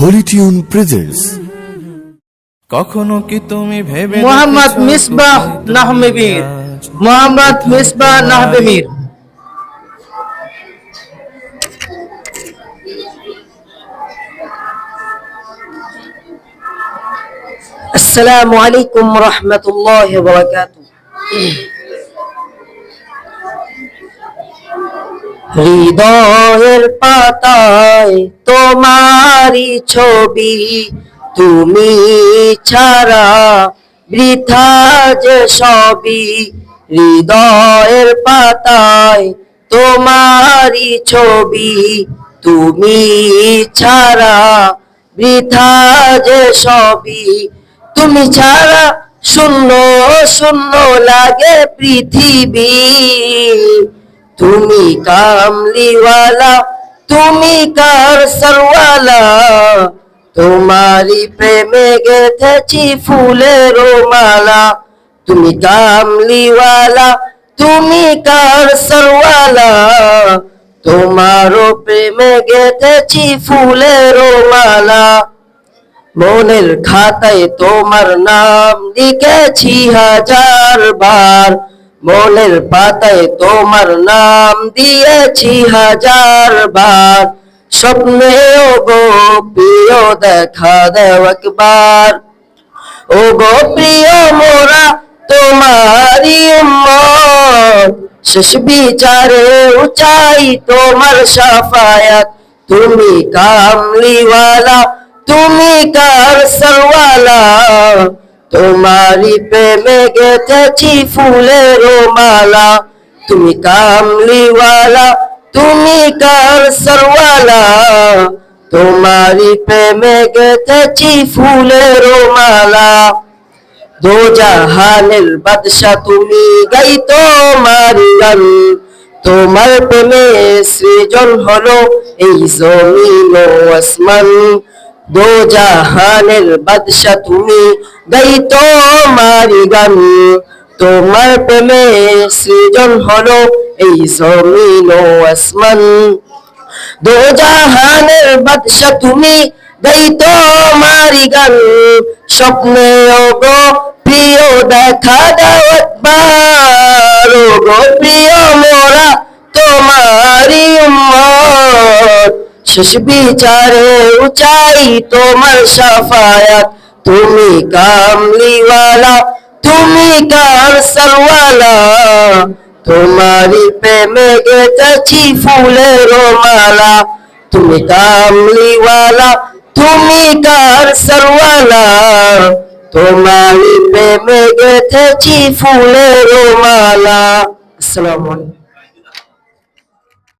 Holy Tune presents. কখনো কি তুমি ভেবে মোহাম্মদ মিসবাহ নাহমেবীর? মোহাম্মদ মিসবাহ নাহবেমীর আসসালামু আলাইকুম রহমতুল্লাহ বারাকাতু হৃদয়ের পাতায় তোমারি ছবি, তুমি ছাড়া বৃথা যে সবই। হৃদয়ের পাতায় তোমারি ছবি, তুমি ছাড়া বৃথা যে সবই। তুমি ছাড়া শূন্য শূন্য লাগে পৃথিবী। তুমি কামলিওয়ালা তুমি কার সরওয়ালা তোমারি প্রেমে গেথেছি ফুলের মালা তুমি কামলিওয়ালা তুমি কার সরওয়ালা তোমারও প্রেমে গেথেছি ফুলের মালা মনের খাতায় তোমার নাম লিখেছি হাজার বার মনের পাতায় তোমার নাম দিয়েছি হাজার বার। স্বপ্নে গো প্রিয় দেখা দেও একবার। ও গো প্রিয় মোরা তোমারি শেষ বিচারে উচাই তোমার সাফায়াত। তুমি কামলিওয়ালা, তুমি কার সরওয়ালা তোমারি প্রেমে গেথেছি ফুলের মালা। তুমি কামলিওয়ালা, তুমি কার সরওয়ালা। তোমারি প্রেমে গেথেছি ফুলের মালা। দো জাহানের বাদশা তুমি গাই তোমার গান। তোমার প্রেমে সৃজন হলো এই জমিন আসমান। দো জাহানের বাদশা তুমি গাই তোমার গান। তোমার প্রেমে সৃজন হলো এই জমিন ও আসমান। জাহানের বাদশা তুমি গাই গান। স্বপ্নে ওগো প্রিয় দেখা দাও ওগো প্রিয় মোরা তোমারি উম্মত। শেষ বিচারে উচাই তোমার সাফায়াত। তুমি কামলিওয়ালা, তুমি কার সরওয়ালা তোমারি প্রেমে গেছি ফুলের মালা। তুমি কামলিওয়ালা, তুমি কার সরওয়ালা তোমারি প্রেমে গেথেছি ফুলের মালা। আসসালামু আলাইকুম।